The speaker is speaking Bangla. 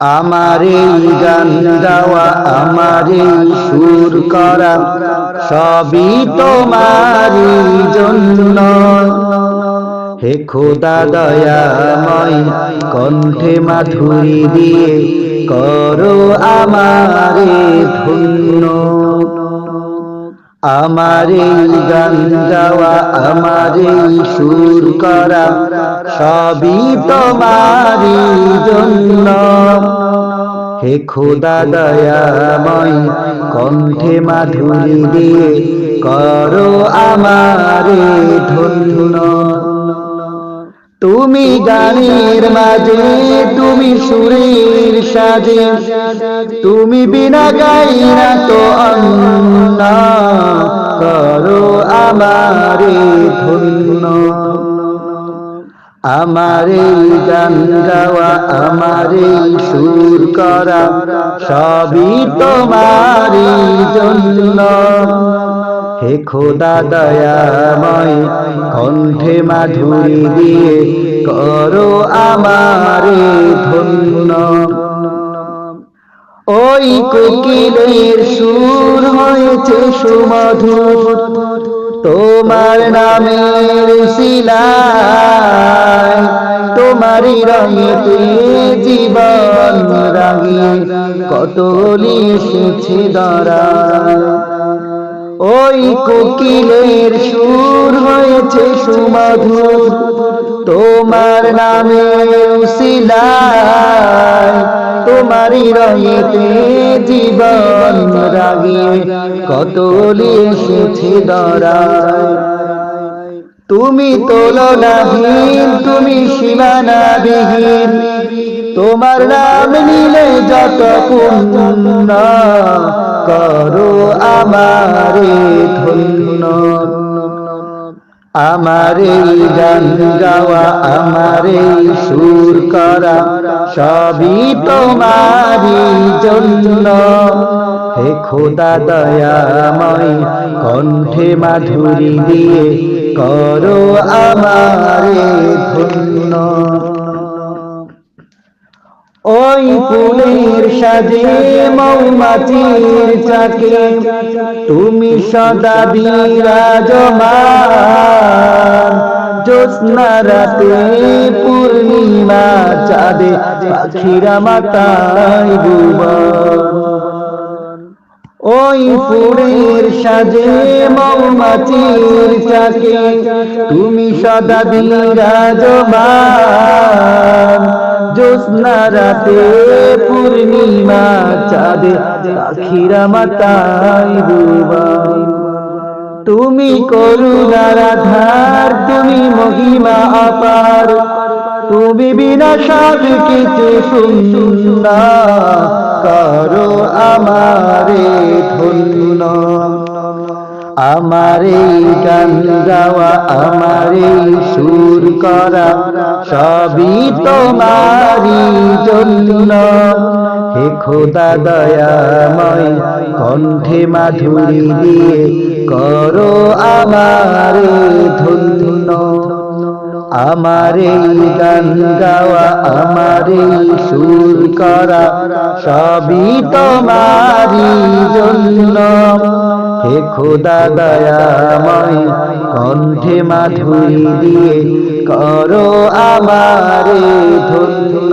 আমার গান গাওয়া, আমার সুর করা, সবই তোমারই জন্য। হে খোদা দয়াময়, কণ্ঠে মাধুরী দিয়ে করো আমারে ধন্য। আমার গান গাওয়া, আমার সুর করা, সবই তোমারই জন্য। হে খোদা দয়াময়, কণ্ঠে মাধুরী দিয়ে করো আমারে ধন্য। তুমি গানের মাঝে, তুমি সুরের সাজে, তুমি বিনা গাইরা তো অন্য। করো আমারে ধন্য। আমার এই গান গাওয়া আমার এই সুর করা সবই তোমারই জন্য। হে খোদা দয়াময়, কণ্ঠে মাধুরী দিয়ে করো আমারে ধন্য। ওই কোকিলের সুর হয়েছে সুমধুর, তোমার নামের শিলায় তোমারই রঙেতে জীবন রাঙিয়ে কতলি এসেছে দাঁড়ায় ওই কোকিলের সুর হয়েছে সুমধুর। তোমার নামে উসিলায়। তোমারই রঙেতে জীবন রাগিয়ে কতলি এসেছে দরায় তুমি তোলনাহীন তুমি সীমানাবিহীন। তোমার নাম নিলে যত পুণ্য করো আমারে ধন্য। আমারে গান গাওয়া আমারে সুর করা সবই তোমারি জন্য। হে খোদা দয়াময় কণ্ঠে মাধুরী দিয়ে করো আমারে ধন্য। ওই ফুলের সাজে মৌমাছির চাকে তুমি সদা বিরাজমান। জ্যোৎস্না রাতে পূর্ণিমা চাঁদে পাখিরা মাতায় ওই ফুলের সাজে মৌমাছির চাকে। তুমি সদা বিরাজমান। জ্যোৎস্না রাতে পূর্ণিমা চাঁদে পাখিরা মাতায় ডুবান তুমি করুণার আধার তুমি মহিমা অপার তুমি বিনা সব কিছু শুননা করো আমারে ধন্য। আমারে গান গাওয়া, আমারে সুর করা, সবই তোমারি জন্য। হে খোদা দয়াময়, কণ্ঠে মাধুরী দিয়ে করো আমারে ধন্য। আমারে গান গাওয়া, আমারে সুর করা, সবই তোমারি জন্য। হে খোদা দয়াময়, কণ্ঠে মাধুরী দিয়ে করো আমারে ধন্য।